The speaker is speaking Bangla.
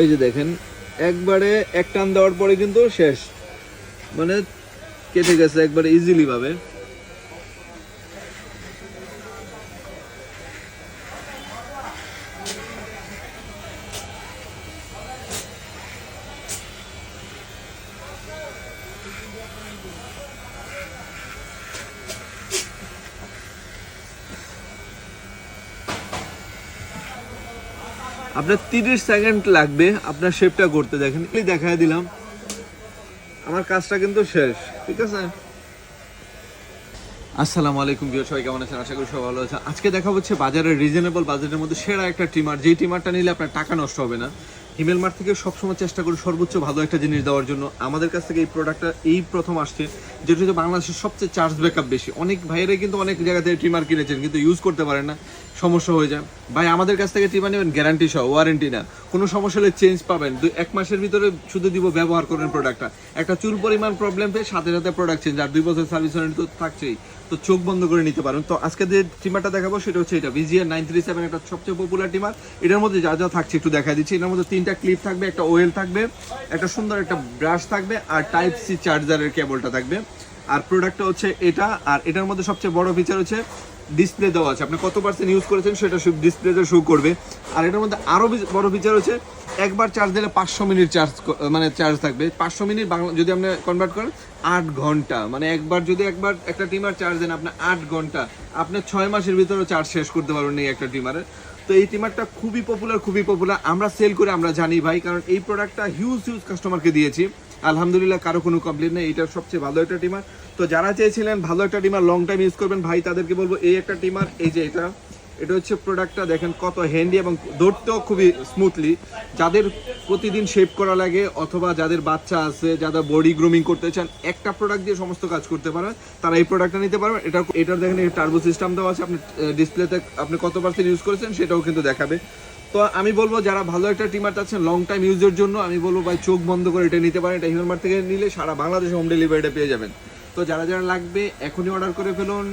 এই যে দেখেন, একবারে এক টান দেওয়ার পরে কিন্তু শেষ। মানে কেটে গেছে একবারে ইজিলি ভাবে। আপনার তিরিশ সেকেন্ড লাগবে আপনার শেপটা করতে, দেখেন। এই দেখায় দিলাম। আমার কাজটা কিন্তু শেষ, ঠিক আছে? আসসালামু আলাইকুম বিয় সবাই কেমন আছেন? আশা করি সবাই ভালো আছে আজকে দেখা হচ্ছে বাজারের রিজনেবল বাজেটের মধ্যে সেরা একটা ট্রিমার যেই ট্রিমারটা নিলে আপনার টাকা নষ্ট হবে না হিমেল মার্ট থেকে সবসময় চেষ্টা করি সর্বোচ্চ ভালো একটা জিনিস দেওয়ার জন্য। আমাদের কাছ থেকে এই প্রোডাক্টটা এই প্রথম আসছে, যেটা হচ্ছে বাংলাদেশের সবচেয়ে চার্জ ব্যাকআপ বেশি। অনেক ভাইয়েরাই কিন্তু অনেক জায়গা থেকে ট্রিমার কিনেছেন, কিন্তু ইউজ করতে পারেন না। সমস্যা হয়ে যায়। ভাই, আমাদের কাছ থেকে ট্রিমার নেবেন গ্যারান্টি সহ ওয়ারেন্টি না। কোনো সমস্যা হলে চেঞ্জ পাবেন। দুই এক মাসের ভিতরে শুধু দিব, ব্যবহার করেন প্রোডাক্টটা একটা চুল পরিমাণ প্রবলেম পেয়ে সাথে সাথে প্রোডাক্ট চেঞ্জ আর দুই বছর সার্ভিস ওয়ারেন্টি তো থাকছেই। তো চোখ বন্ধ করে নিতে পারেন। তো আজকে যে ট্রিমারটা দেখাবো, সেটা হচ্ছে এটা ভিজিআর নাইন থ্রি সেভেন একটা সবচেয়ে পপুলার টিমার এটার মধ্যে যা যা থাকছে একটু দেখা দিচ্ছি। এটার মধ্যে তিনটা ক্লিপ থাকবে, একটা ওয়েল থাকবে, একটা সুন্দর একটা ব্রাশ থাকবে, আর টাইপ সি চার্জারের কেবলটা থাকবে। আর প্রোডাক্টটা হচ্ছে এটা, আর এটার মধ্যে সবচেয়ে বড় ফিচার হচ্ছে ডিসপ্লে দেওয়া আছে। আপনি কত পার্সেন্ট ইউজ করেছেন সেটা ডিসপ্লেতে শো করবে। আর এটার মধ্যে আরও বড় ফিচার হচ্ছে, একবার চার্জ দিলে পাঁচশো মিনিট চার্জ মানে চার্জ থাকবে। পাঁচশো মিনিট বাংলা যদি আপনি কনভার্ট করেন, আট ঘণ্টা। মানে একবার যদি একবার একটা টিমার চার্জ দেন আপনার আট ঘণ্টা। আপনি ছয় মাসের ভিতরে চার্জ শেষ করতে পারবেন এই একটা টিমারের। তো এই টিমারটা খুবই পপুলার খুবই পপুলার আমরা সেল করে আমরা জানি ভাই, কারণ এই প্রোডাক্টটা হিউজ হিউজ কাস্টমারকে দিয়েছি। আলহামদুলিল্লাহ কারও কোনো কমপ্লেন নেই, এটা সবচেয়ে ভালো একটা টিমার তো যারা চেয়েছিলেন ভালো একটা টিমার লং টাইম ইউজ করবেন। ভাই, তাদেরকে বলব, এই একটা টিমার এই যে এটা এটা হচ্ছে প্রোডাক্টটা দেখেন কত হ্যান্ডি এবং দৌড়তেও খুবই স্মুথলি যাদের প্রতিদিন শেপ করা লাগে অথবা যাদের বাচ্চা আছে, যারা বডি গ্রুমিং করতে চান, একটা প্রোডাক্ট দিয়ে সমস্ত কাজ করতে পারবেন তারা এই প্রোডাক্টটা নিতে পারবেন এটা, এটার দেখেন টার্বো সিস্টেম দেওয়া আছে। আপনি ডিসপ্লেতে আপনি কত পার্সেন্ট ইউজ করেছেন সেটাও কিন্তু দেখাবে। তো আমি বলব, যারা ভালো একটা টিমার চাচ্ছেন লং টাইম ইউজের জন্য, আমি বলব ভাই, চোখ বন্ধ করে এটা নিতে পারেন। এটা হিউম্যান থেকে নিলে সারা বাংলাদেশে হোম ডেলিভারিটা পেয়ে যাবেন। তো যারা যারা লাগবে, এখনই অর্ডার করে ফেলুন।